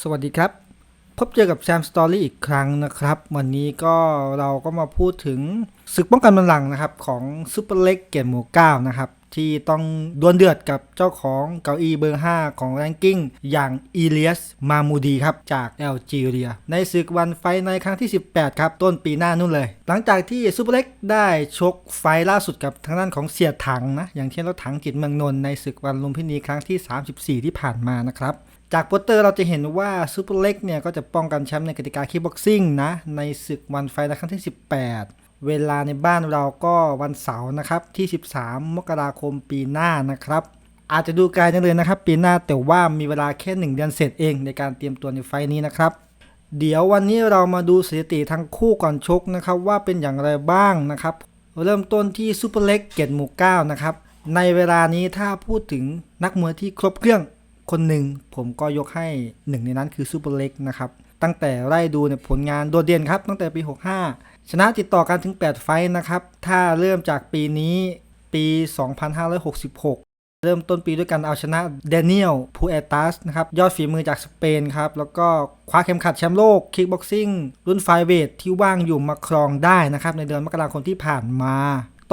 สวัสดีครับ พบเจอกับแซมสตอรี่อีกครั้งนะครับ วันนี้ก็เราก็มาพูดถึงศึกป้องกันบัลลังก์นะครับ ของซูเปอร์เล็กเกตหมู่9นะครับ ที่ต้องดวลเดือดกับเจ้าของเก้าอี้เบอร์ 5 ของแรงกิ้ง อย่างอีเลียสมามูดีครับ จากแอลจีเรีย ในศึกวันไฟในครั้งที่ 18 ครับ ต้นปีหน้านู่นเลย หลังจากที่ซูเปอร์เล็กได้ชกไฟล่าสุดกับทางด้านของเสียถังนะอย่างเช่นรถถังจิตเมืองนนท์ในศึกวันลุมพินีครั้งที่ 34 ที่ผ่านมานะครับ จากโปสเตอร์เราจะเห็นว่าซูเปอร์เล็กเนี่ยก็จะป้องกันแชมป์ในกติกาคิกบ็อกซิ่งนะ ในศึกวันไฟในครั้งที่ 18 เวลาในบ้านเราก็วันเสาร์นะครับที่ 13 มกราคมปีหน้านะครับ อาจจะดูไกลจังเลยนะครับ ปีหน้าแต่ว่ามีเวลาแค่ 1 เดือนเสร็จเองในการเตรียมตัวในไฟนี้นะครับ เดี๋ยววันนี้เรามาดูสถิติทั้งคู่ก่อนชกนะครับว่าเป็นอย่างไรบ้างนะครับ เริ่มต้นที่ซูเปอร์เล็กเกตหมู่9นะครับในเวลานี้ถ้าพูดถึงนักมวยที่ครบเครื่อง คนหนึ่งผมก็ยกให้หนึ่งในนั้นคือซูเปอร์เล็กนะครับ ตั้งแต่ไล่ดูในยผลงานโดดเด่นครับ ตั้งแต่ปี 65 ชนะติดต่อกันถึง 8 ไฟต์นะครับ ถ้าเริ่มจากปีนี้ปี 2566เริ่มต้นปีด้วยการเอาชนะเดนิเอลพูเอตัสนะครับ ยอดฝีมือจากสเปนครับ แล้วก็คว้าเข็มขัดแชมป์โลกคิกบ็อกซิ่งรุ่นไฟเวทที่ว่างอยู่มาครองได้นะครับ ในเดือนมกราคมที่ผ่านมา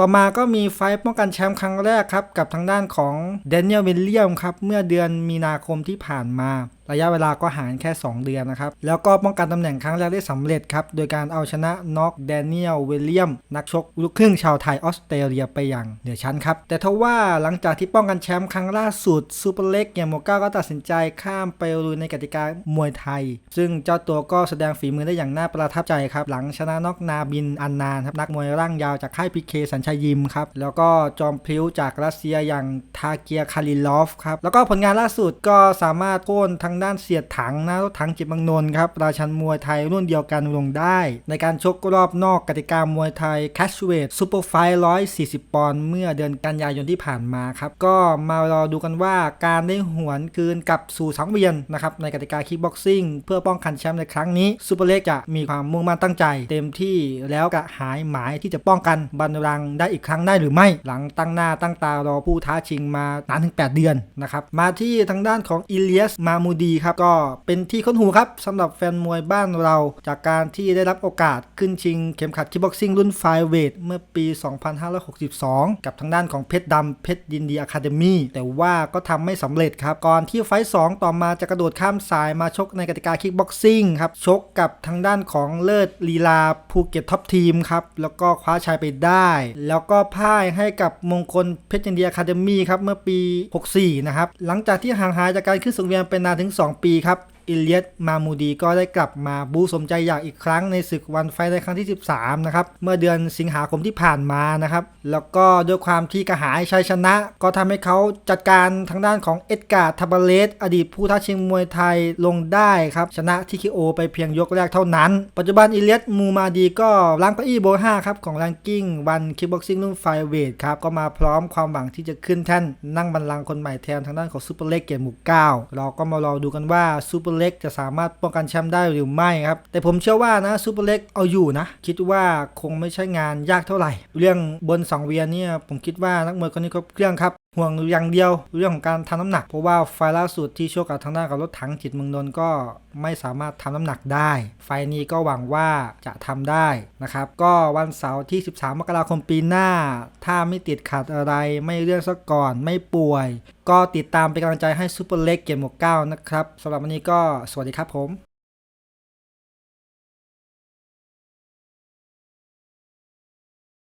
ต่อมาก็มีไฟท์ป้องกันแชมป์ครั้งแรกครับ กับทางด้านของเดนเนียลวิลเลียมครับ เมื่อเดือนมีนาคมที่ผ่านมาระยะเวลาก็ห่างแค่ 2 เดือนนะครับ แล้วก็ป้องกันตำแหน่งครั้งแรกได้สำเร็จครับ โดยการเอาชนะน็อกเดน i ยล เวลเลียม นักชกลูกครึ่งชาวไทยออสเตรเลียไปอย่างเหนือชั้นครับ แต่ทว่าหลังจากที่ป้องกันแชมป์ครั้งล่าสุดซูเปอร์เล็กเนี่ยโมก้าก็ตัดสินใจข้ามไปลุยในกติกามวยไทย ซึ่งเจ้าตัวก็แสดงฝีมือได้อย่างน่าประทับใจครับ หลังชนะน็อกนาบินอันนานครับนักมวยร่างยาวจากค่ายพีเคสัญชัยยิมครับ แล้วก็จอมพลิ้วจากรัสเซียอย่างทาเกียคาริลอฟครับ แล้วก็ผลงานล่าสุดก็สามารถโค่นทั้งางด้านเสียดถังนะรถถังจิตบางนนครับราชันมวยไทยรุ่นเดียวกันลงได้ ในการชกรอบนอกกติกามวยไทยแคชเวทซูเปอร์ไฟ140ปอนด์เมื่อเดือนกันยายนที่ผ่านมาครับ ก็มารอดูกันว่าการได้หวนคืนกลับสู่สังเวียนนะครับในกติกาคิกบ็อกซิ่งเพื่อป้องกันแชมป์ในครั้งนี้ซูเปอร์เล็กจะมีความมุ่งมั่นตั้งใจ เต็มที่แล้วกะหายหมายที่จะป้องกันบัลลังได้อีกครั้งได้หรือไม่ หลังตั้งหน้าตั้งตารอผู้ท้าชิงมานานถึง 8 เดือนนะครับมาที่ทางด้านของอิเลียสมามูดครับ ก็เป็นที่ค้นหูครับสำหรับแฟนมวยบ้านเรา จากการที่ได้รับโอกาสขึ้นชิงเข็มขัดคิกบ็อกซิ่งรุ่นไฟเวทเมื่อปี 2562 กับทางด้านของเพชรดำเพชรยินดีอะคาเดมี่แต่ว่าก็ทำไม่สำเร็จครับ ก่อนที่ไฟท์สองต่อมาจะกระโดดข้ามสายมาชกในกติกาคิกบ็อกซิ่งครับ ชกกับทางด้านของเลิศลีลาภูเก็ตท็อปทีมครับแล้วก็คว้าชัยไปได้ แล้วก็พ่ายให้กับมงคลเพชรยินดีอะคาเดมี่ครับเมื่อปี 64 นะครับหลังจากที่ห่างหายจากการขึ้นสังเวียนเป็นนานถึง2 ปีครับ อิเลียสมามูดีก็ได้กลับมาบูสมใจอยากอีกครั้งในศึกวันไฟในครั้งที่ 13 นะครับ เมื่อเดือนสิงหาคมที่ผ่านมานะครับ แล้วก็ด้วยความที่กระหายชัยชนะ ก็ทำให้เขาจัดการทางด้านของเอ็ดการ์ทับเลสอดีตผู้ท้าชิงมวยไทยลงได้ครับ ชนะทีคิโอไปเพียงยกแรกเท่านั้น ปัจจุบันอิเลียสมูมาดีก็ล้างเก้าอี้โบ5ครับของแรงกิ้งวันคิกบ็อกซิ่งรุ่นไฟเวทครับก็มาพร้อมความหวังที่จะขึ้นแท่นนั่งบัลลังก์คนใหม่แทนทางด้านของซูเปอร์เล็กเกมหมู่9เราก็มารอดูกันว่าซูเปอร์เล็กจะสามารถป้องกันแชมป์ได้หรือไม่ครับ แต่ผมเชื่อว่านะซูเปอร์เล็กเอาอยู่นะ คิดว่าคงไม่ใช่งานยากเท่าไหร่ เรื่องบนสังเวียนเนี่ยผมคิดว่านักมวยคนนี้ครบเครื่องครับ ห่วงอย่างเดียวเรื่องของการทำน้ำหนัก เพราะว่าไฟล่าสุดที่โชคกับทางด้านกับรถถังจิตเมืองนนท์ก็ไม่สามารถทำน้ำหนักได้ ไฟนี้ก็หวังว่าจะทำได้นะครับ ก็วันเสาร์ที่ 13 มกราคมปีหน้า ถ้าไม่ติดขัดอะไรไม่เรื่องซะก่อนไม่ป่วย ก็ติดตามเป็นกำลังใจให้ซูเปอร์เล็กเกมหมวกเก้านะครับสำหรับวันนี้ก็สวัสดีครับผม